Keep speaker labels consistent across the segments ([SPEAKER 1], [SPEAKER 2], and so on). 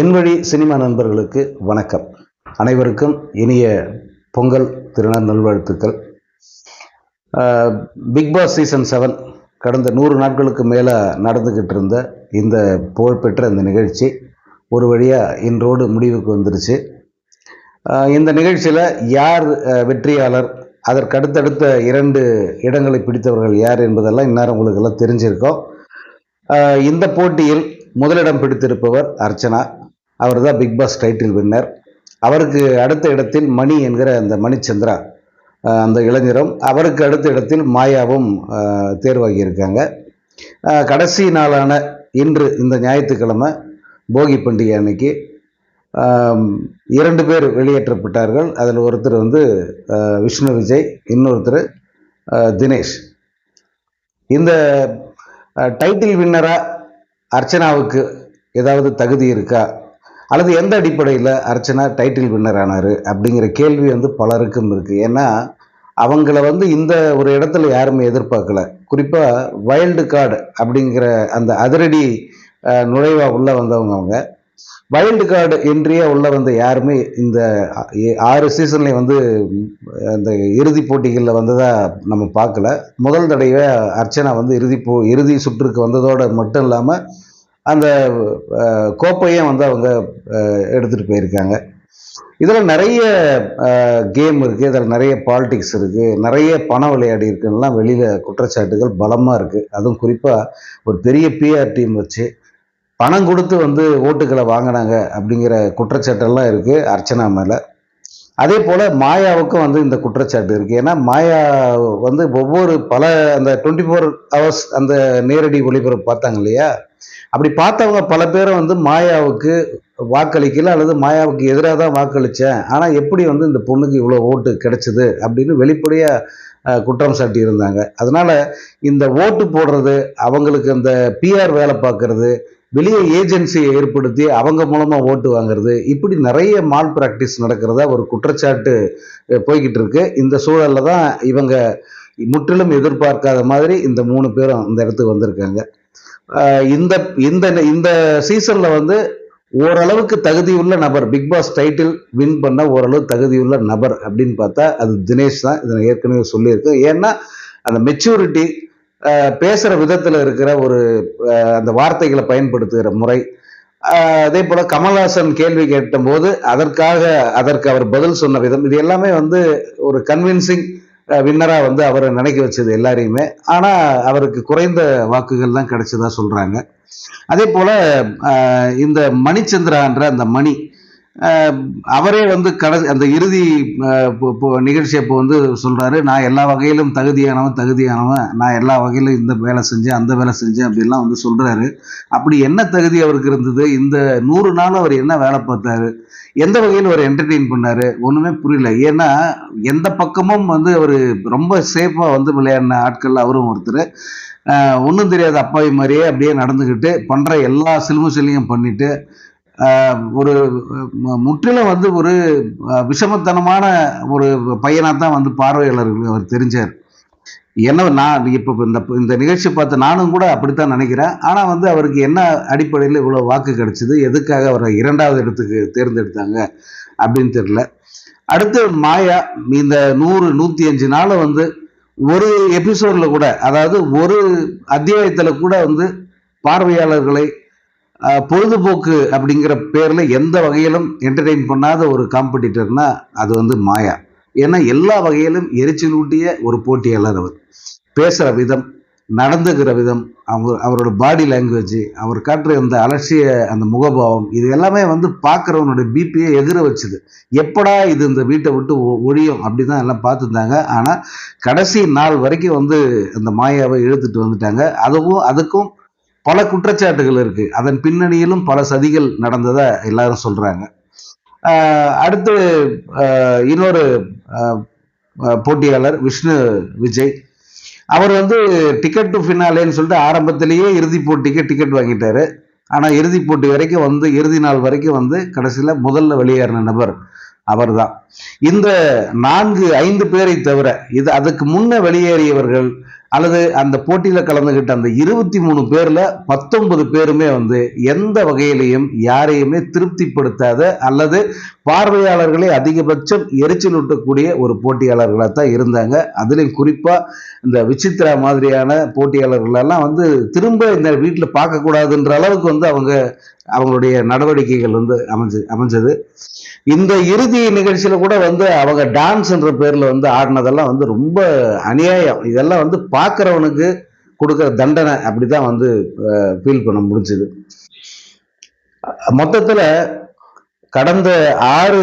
[SPEAKER 1] என் வழி சினிமா நண்பர்களுக்கு வணக்கம். அனைவருக்கும் இனிய பொங்கல் திருநாள் நல்வாழ்த்துக்கள். Bigg Boss Bigg Boss season seven கடந்த நூறு நாட்களுக்கு மேலே நடந்துக்கிட்டு இருந்த இந்த புகழ்பெற்ற இந்த நிகழ்ச்சி ஒரு வழியாக இன்றோடு முடிவுக்கு வந்துருச்சு. இந்த நிகழ்ச்சியில் யார் வெற்றியாளர் அதற்கு அடுத்தடுத்த இரண்டு இடங்களை பிடித்தவர்கள் யார் என்பதெல்லாம் இந்நேரம் உங்களுக்கு எல்லாம் தெரிஞ்சிருக்கோம் இந்த போட்டியில் முதலிடம் பிடித்திருப்பவர் அர்ச்சனா. அவர் தான் பிக் பாஸ் டைட்டில் வின்னர். அவருக்கு அடுத்த இடத்தில் மணி என்கிற அந்த மணிச்சந்திரா அந்த இளைஞரும் அவருக்கு அடுத்த இடத்தில் மாயாவும் தேர்வாகியிருக்காங்க. கடைசி நாளான இன்று இந்த ஞாயிற்றுக்கிழமை போகி பண்டிகை அன்னைக்கு இரண்டு பேர் வெளியேற்றப்பட்டார்கள். அதில் ஒருத்தர் வந்து விஷ்ணு விஜய் இன்னொருத்தர் தினேஷ். இந்த டைட்டில் வின்னராக அர்ச்சனாவுக்கு ஏதாவது தகுதி இருக்கா? அல்லது எந்த அடிப்படையில் அர்ச்சனா டைட்டில் வின்னர் ஆனார் அப்படிங்கிற கேள்வி வந்து பலருக்கும் இருக்குது ஏன்னா அவங்கள வந்து இந்த ஒரு இடத்துல யாருமே எதிர்பார்க்கல. குறிப்பாக வைல்டு கார்டு அப்படிங்கிற அந்த அதிரடி நுழைவாக உள்ளே வந்தவங்க அவங்க. வைல்டு கார்டு என்ட்ரியா உள்ள வந்த யாருமே இந்த ஆறு சீசன்லேயும் வந்து அந்த இறுதிப் போட்டிகளில் வந்ததாக நம்ம பார்க்கல. முதல் தடவை அர்ச்சனா வந்து இறுதி போ இறுதி சுற்றுக்கு வந்ததோடு மட்டும் இல்லாமல் அந்த கோப்பையும் வந்து அவங்க எடுத்துகிட்டு போயிருக்காங்க. இதில் நிறைய கேம் இருக்குது இதில் நிறைய பாலிடிக்ஸ் இருக்குது நிறைய பண விளையாடி இருக்குன்னா வெளியில் குற்றச்சாட்டுகள் பலமாக இருக்குது அதுவும் குறிப்பாக ஒரு பெரிய பிஆர் டீம் வச்சு பணம் கொடுத்து வந்து ஓட்டுகளை வாங்கினாங்க அப்படிங்கிற குற்றச்சாட்டெல்லாம் இருக்குது அர்ச்சனா மேலே. அதே போல் மாயாவுக்கும் வந்து இந்த குற்றச்சாட்டு இருக்குது ஏன்னா மாயா வந்து ஒவ்வொரு பல அந்த டுவெண்ட்டி ஃபோர் ஹவர்ஸ் அந்த நேரடி ஒளிபரப்பு பார்த்தாங்க இல்லையா? அப்படி பார்த்தவங்க பல பேரும் வந்து மாயாவுக்கு வாக்களிக்கல அல்லது மாயாவுக்கு எதிராக தான் வாக்களித்தேன் ஆனால் எப்படி வந்து இந்த பொண்ணுக்கு இவ்வளோ ஓட்டு கிடைச்சிது அப்படின்னு வெளிப்படையாக குற்றம் சாட்டி இருந்தாங்க. அதனால் இந்த ஓட்டு போடுறது அவங்களுக்கு அந்த பிஆர் வேலை பார்க்கறது வெளியே ஏஜென்சியை ஏற்படுத்தி அவங்க மூலமாக ஓட்டு வாங்குறது. இப்படி நிறைய மால் பிராக்டிஸ் நடக்கிறதா ஒரு குற்றச்சாட்டு போய்கிட்டு இருக்கு. இந்த சூழலில் தான் இவங்க முற்றிலும் எதிர்பார்க்காத மாதிரி இந்த மூணு பேரும் இந்த இடத்துக்கு வந்திருக்காங்க. இந்த இந்த இந்த சீசனில் வந்து ஓரளவுக்கு தகுதியுள்ள நபர் பிக் பாஸ் டைட்டில் வின் பண்ண ஓரளவு தகுதியுள்ள நபர் அப்படின்னு பார்த்தா அது தினேஷ் தான். இதை ஏற்கனவே சொல்லியிருக்கேன். ஏன்னா அந்த மெச்சூரிட்டி பேசுகிற விதத்தில் இருக்கிற ஒரு அந்த வார்த்தைகளை பயன்படுத்துகிற முறை. அதே போல் கமல்ஹாசன் கேள்வி கேட்டபோது அதற்காக அதற்கு அவர் பதில் சொன்ன விதம் இது எல்லாமே வந்து ஒரு கன்வின்சிங் வின்னராக வந்து அவரை நினைக்க வச்சது எல்லாரையுமே. ஆனால் அவருக்கு குறைந்த வாக்குகள் தான் கிடைச்சதா சொல்கிறாங்க அதே போல் இந்த மணிச்சந்திரான்ற அந்த மணி அவரே வந்து கடை அந்த இறுதி இப்போ நிகழ்ச்சி அப்போ வந்து சொல்கிறாரு நான் எல்லா வகையிலும் தகுதியானவன் தகுதியானவன். நான் எல்லா வகையிலும் இந்த வேலை செஞ்சேன் அந்த வேலை செஞ்சேன் அப்படிலாம் வந்து சொல்கிறாரு அப்படி என்ன தகுதி அவருக்கு இருந்தது? இந்த நூறு நாள் அவர் என்ன வேலை பார்த்தாரு? எந்த வகையில் அவர் என்டர்டெயின் பண்ணாரு? ஒன்றுமே புரியல. ஏன்னா எந்த பக்கமும் வந்து அவர் ரொம்ப சேஃபாக வந்து விளையாடின ஆட்கள் அவரும் ஒருத்தர். ஒன்றும் தெரியாத அப்பாவி மாதிரியே அப்படியே நடந்துக்கிட்டு பண்ணுற எல்லா சிலுமுசலையும் சிலையும் பண்ணிவிட்டு ஒரு முற்றிலும் வந்து ஒரு விஷமத்தனமான ஒரு பையனாக தான் வந்து பார்வையாளர்கள் அவர் தெரிஞ்சார். என்ன நான் இப்போ இந்த இந்த நிகழ்ச்சி பார்த்து நானும் கூட அப்படித்தான் நினைக்கிறேன். ஆனால் வந்து அவருக்கு என்ன அடிப்படையில் இவ்வளோ வாக்கு கிடைச்சிது எதுக்காக அவரை இரண்டாவது இடத்துக்கு தேர்ந்தெடுத்தாங்க அப்படின்னு தெரியல. அடுத்து மாயா இந்த நூறு நூற்றி அஞ்சு நாளை வந்து ஒரு எபிசோடில் கூட அதாவது ஒரு அத்தியாயத்தில் கூட வந்து பார்வையாளர்களை பொழுதுபோக்கு அப்படிங்கிற பேரில் எந்த வகையிலும் என்டர்டெயின் பண்ணாத ஒரு காம்படிட்டர்னா அது வந்து மாயா. ஏன்னா எல்லா வகையிலும் எரிச்சலூட்டிய ஒரு போட்டியாளர் அவர். பேசுகிற விதம் நடந்துக்கிற விதம் அவங்க அவரோட பாடி லாங்குவேஜ் அவர் காட்டுற அந்த அலட்சிய அந்த முகபாவம் இது எல்லாமே வந்து பார்க்குறவனுடைய பிபியை எதிர வச்சுது. எப்படா இது இந்த வீட்டை விட்டு ஒ- அப்படி தான் எல்லாம் பார்த்துருந்தாங்க. ஆனால் கடைசி நாள் வரைக்கும் வந்து அந்த மாயாவை இழுத்துட்டு வந்துட்டாங்க. அதுவும் அதுக்கும் பல குற்றச்சாட்டுகள் இருக்கு. அதன் பின்னணியிலும் பல சதிகள் நடந்ததை எல்லாரும் சொல்றாங்க. அடுத்து இன்னொரு போட்டியாளர் விஷ்ணு விஜய். அவர் வந்து டிக்கெட் டு ஃபினாலேன்னு சொல்லிட்டு ஆரம்பத்திலேயே இறுதி போட்டிக்கு டிக்கெட் வாங்கிட்டாரு. ஆனால் இறுதி போட்டி வரைக்கும் வந்து இறுதி நாள் வரைக்கும் வந்து கடைசியில் முதல்ல வெளியேறின நபர் அவர்தான். இந்த நான்கு ஐந்து பேரை தவிர இது அதுக்கு முன்ன வெளியேறியவர்கள் அல்லது அந்த போட்டியில் கலந்துகிட்ட அந்த இருபத்தி மூணு பேரில் பத்தொன்பது பேருமே வந்து எந்த வகையிலையும் யாரையுமே திருப்திப்படுத்தாத அல்லது பார்வையாளர்களை அதிகபட்சம் எரிச்சலூட்டக்கூடிய ஒரு போட்டியாளர்களாக தான் இருந்தாங்க. அதுலேயும் குறிப்பாக இந்த விசித்ரா மாதிரியான போட்டியாளர்களெல்லாம் வந்து திரும்ப இந்த வீட்டில் பார்க்கக்கூடாதுன்ற அளவுக்கு வந்து அவங்க அவங்களுடைய நடவடிக்கைகள் வந்து அமைஞ்சு அமைஞ்சது. இந்த இறுதி நிகழ்ச்சியில கூட வந்து அவங்க டான்ஸ்ன்ற பேர்ல வந்து ஆடினதெல்லாம் வந்து ரொம்ப அநியாயம். இதெல்லாம் வந்து பார்க்கறவனுக்கு கொடுக்குற தண்டனை அப்படிதான் வந்து ஃபீல் பண்ண முடிஞ்சது. மொத்தத்துல கடந்த ஆறு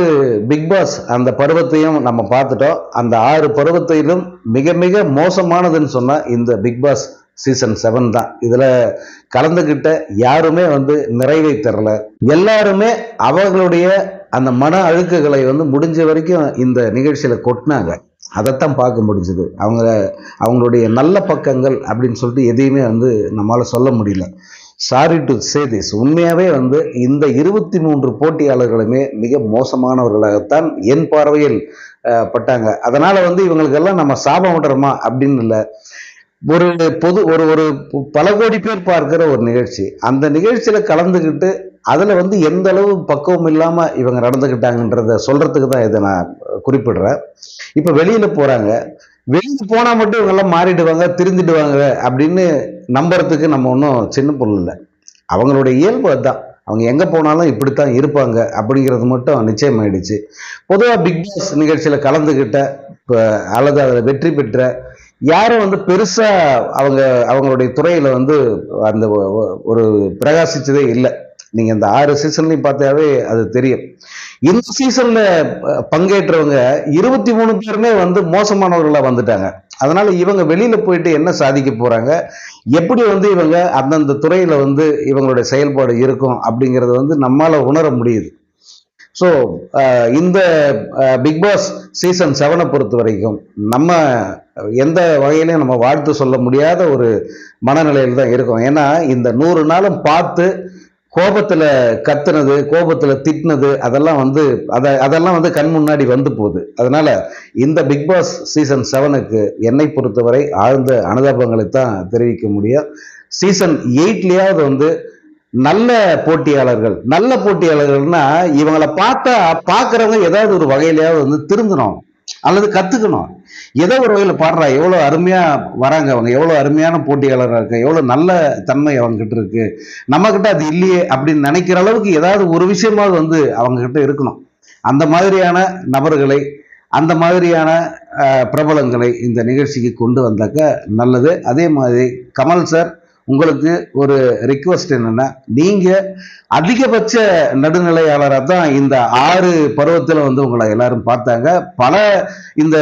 [SPEAKER 1] பிக் பாஸ் அந்த பருவத்தையும் நம்ம பார்த்துட்டோம். அந்த ஆறு பருவத்திலும் மிக மிக மோசமானதுன்னு சொன்னால் இந்த பிக் பாஸ் சீசன் செவன் தான். இதில் கலந்துக்கிட்ட யாருமே வந்து நிறைவை தரல எல்லாருமே அவர்களுடைய அந்த மன அழுக்குகளை வந்து முடிஞ்ச வரைக்கும் இந்த நிகழ்ச்சியில் கொட்டினாங்க. அதைத்தான் பார்க்க முடிஞ்சது. அவங்க அவங்களுடைய நல்ல பக்கங்கள் அப்படின்னு சொல்லிட்டு எதையுமே வந்து நம்மளால் சொல்ல முடியல. சாரி டு சே திஸ் உண்மையாகவே வந்து இந்த இருபத்தி மூன்று போட்டியாளர்களுமே மிக மோசமானவர்களாகத்தான் என் பார்வையில் பட்டாங்க. அதனால் வந்து இவங்களுக்கெல்லாம் நம்ம சாபம் விடுறோமா அப்படின்னு இல்லை. ஒரு பொது ஒரு ஒரு பல கோடி பேர் பார்க்கிற ஒரு நிகழ்ச்சி. அந்த நிகழ்ச்சியில் கலந்துக்கிட்டு அதில் வந்து எந்த அளவு பக்குவம் இல்லாமல் இவங்க நடந்துக்கிட்டாங்கன்றத சொல்கிறதுக்கு தான் இதை நான் குறிப்பிடுறேன். இப்போ வெளியில் போகிறாங்க வெளியில் போனால் மட்டும் இவங்கெல்லாம் மாறிடுவாங்க திருந்திடுவாங்க அப்படின்னு நம்புறதுக்கு நம்ம ஒன்றும் சின்ன பொருள் இல்லை. அவங்களுடைய இயல்பு அதுதான். அவங்க எங்கே போனாலும் இப்படித்தான் இருப்பாங்க அப்படிங்கிறது மட்டும் நிச்சயமாயிடுச்சு. பொதுவாக பிக் பாஸ் நிகழ்ச்சியில் கலந்துக்கிட்ட இப்போ அல்லது அதில் வெற்றி பெற்ற யாரும் வந்து பெருசா அவங்க அவங்களுடைய துறையில வந்து அந்த ஒரு பிரகாசிச்சதே இல்லை. நீங்க இந்த ஆறு சீசன்லையும் பார்த்தாவே அது தெரியும். இந்த சீசன்ல பங்கேற்றவங்க இருபத்தி மூணு பேருமே வந்து மோசமானவர்களா வந்துட்டாங்க. அதனால இவங்க வெளியில போயிட்டு என்ன சாதிக்க போறாங்க? எப்படி வந்து இவங்க அந்தந்த துறையில வந்து இவங்களுடைய செயல்பாடு இருக்கும் அப்படிங்கறத வந்து நம்மால உணர முடியுது. ஸோ uh, இந்த பிக் பாஸ் சீசன் செவனை பொறுத்த வரைக்கும் நம்ம uh, எந்த வகையிலையும் நம்ம வாழ்த்து சொல்ல முடியாத ஒரு மனநிலையில் தான் இருக்கோம். ஏன்னா இந்த நூறு நாளும் பார்த்து கோபத்தில் கத்துனது கோபத்தில் திட்டினது அதெல்லாம் வந்து அதை அதெல்லாம் வந்து கண் முன்னாடி வந்து போகுது. அதனால் இந்த பிக் பாஸ் சீசன் செவனுக்கு என்னை பொறுத்தவரை ஆழ்ந்த அனுதாபங்களை தான் தெரிவிக்க முடியும். சீசன் எயிட்லேயாவது வந்து நல்ல போட்டியாளர்கள் நல்ல போட்டியாளர்கள்னா இவங்களை பார்த்தா பார்க்குறவங்க ஏதாவது ஒரு வகையிலையாவது வந்து திருந்தணும் அல்லது கற்றுக்கணும் ஏதோ ஒரு வகையில் பாடுறா எவ்வளோ அருமையாக வராங்க அவங்க எவ்வளோ அருமையான போட்டியாளராக இருக்கு எவ்வளோ நல்ல தன்மை அவங்க கிட்ட இருக்கு. நம்மக்கிட்ட அது இல்லையே அப்படின்னு நினைக்கிற அளவுக்கு ஏதாவது ஒரு விஷயமாவது வந்து அவங்கக்கிட்ட இருக்கணும். அந்த மாதிரியான நபர்களை அந்த மாதிரியான பிரபலங்களை இந்த நிகழ்ச்சிக்கு கொண்டு வந்தாக்க நல்லது. அதே மாதிரி கமல் சார் உங்களுக்கு ஒரு ரிக்வஸ்ட் என்னன்னா நீங்க அதிகபட்ச நடுநிலையாளராக தான் இந்த ஆறு பருவத்தில் வந்து உங்களை எல்லாரும் பார்த்தாங்க. பல இந்த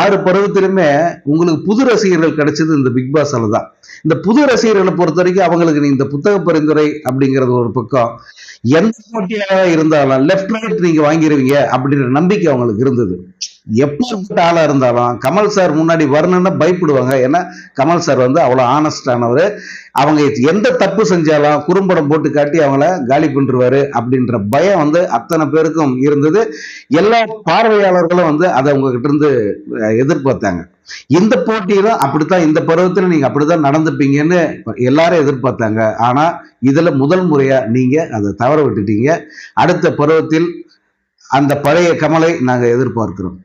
[SPEAKER 1] ஆறு பருவத்திலுமே உங்களுக்கு புது ரசிகர்கள் கிடைச்சது இந்த பிக் பாஸ்ல தான். இந்த புது ரசிகர்களை பொறுத்த வரைக்கும் அவங்களுக்கு நீ இந்த புத்தக பரிந்துரை அப்படிங்கிறது ஒரு பக்கம். எந்த போட்டியாக இருந்தாலும் லெஃப்ட் ரைட் நீங்க வாங்கிடுவீங்க அப்படின்ற நம்பிக்கை அவங்களுக்கு இருந்தது. எப்பேற்பட்ட ஆளா இருந்தாலும் கமல் சார் முன்னாடி வரணும்னா பயப்படுவாங்க. ஏன்னா கமல் சார் வந்து அவ்வளவு ஆனஸ்டானவர் அவங்க எந்த தப்பு செஞ்சாலும் குறும்படம் போட்டு காட்டி அவங்கள காலி பண்ணிருவாரு அப்படின்ற பயம் வந்து அத்தனை பேருக்கும் இருந்தது. எல்லா பார்வையாளர்களும் வந்து அதை உங்ககிட்ட இருந்து எதிர்பார்த்தாங்க. இந்த போட்டியிலும் அப்படித்தான் இந்த பருவத்தில் நீங்க அப்படித்தான் நடந்துப்பீங்கன்னு எல்லாரும் எதிர்பார்த்தாங்க. ஆனா இதுல முதல் முறையா நீங்க அதை தவற விட்டுட்டீங்க. அடுத்த பருவத்தில் அந்த பழைய கமலை நாங்க எதிர்பார்க்கிறோம்.